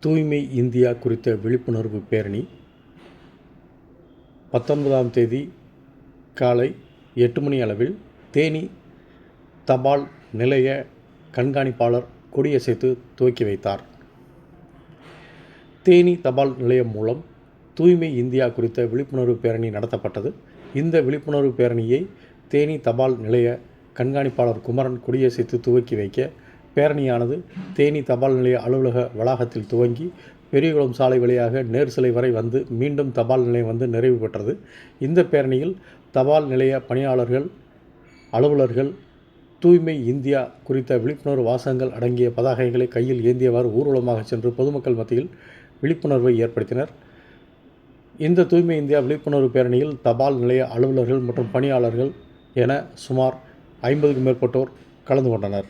தூய்மை இந்தியா குறித்த விழிப்புணர்வு பேரணி. பத்தொன்பதாம் தேதி காலை எட்டு மணி அளவில் தேனி தபால் நிலைய கண்காணிப்பாளர் கொடியசைத்து துவக்கி வைத்தார். தேனி தபால் நிலையம் மூலம் தூய்மை இந்தியா குறித்த விழிப்புணர்வு பேரணி நடத்தப்பட்டது. இந்த விழிப்புணர்வு பேரணியை தேனி தபால் நிலைய கண்காணிப்பாளர் குமரன் கொடியசைத்து துவக்கி வைக்க பேரணியானது தேனி தபால் நிலைய அலுவலக வளாகத்தில் துவங்கி பெரியகுளம் சாலை வழியாக நேர் சிலை வரை வந்து மீண்டும் தபால் நிலையம் வந்து நிறைவு பெற்றது. இந்த பேரணியில் தபால் நிலைய பணியாளர்கள் அலுவலர்கள் தூய்மை இந்தியா குறித்த விழிப்புணர்வு வாசகங்கள் அடங்கிய பதாகைகளை கையில் ஏந்தியவாறு ஊர்வலமாக சென்று பொதுமக்கள் மத்தியில் விழிப்புணர்வை ஏற்படுத்தினர். இந்த தூய்மை இந்தியா விழிப்புணர்வு பேரணியில் தபால் நிலைய அலுவலர்கள் மற்றும் பணியாளர்கள் என சுமார் ஐம்பதுக்கும் மேற்பட்டோர் கலந்து கொண்டனர்.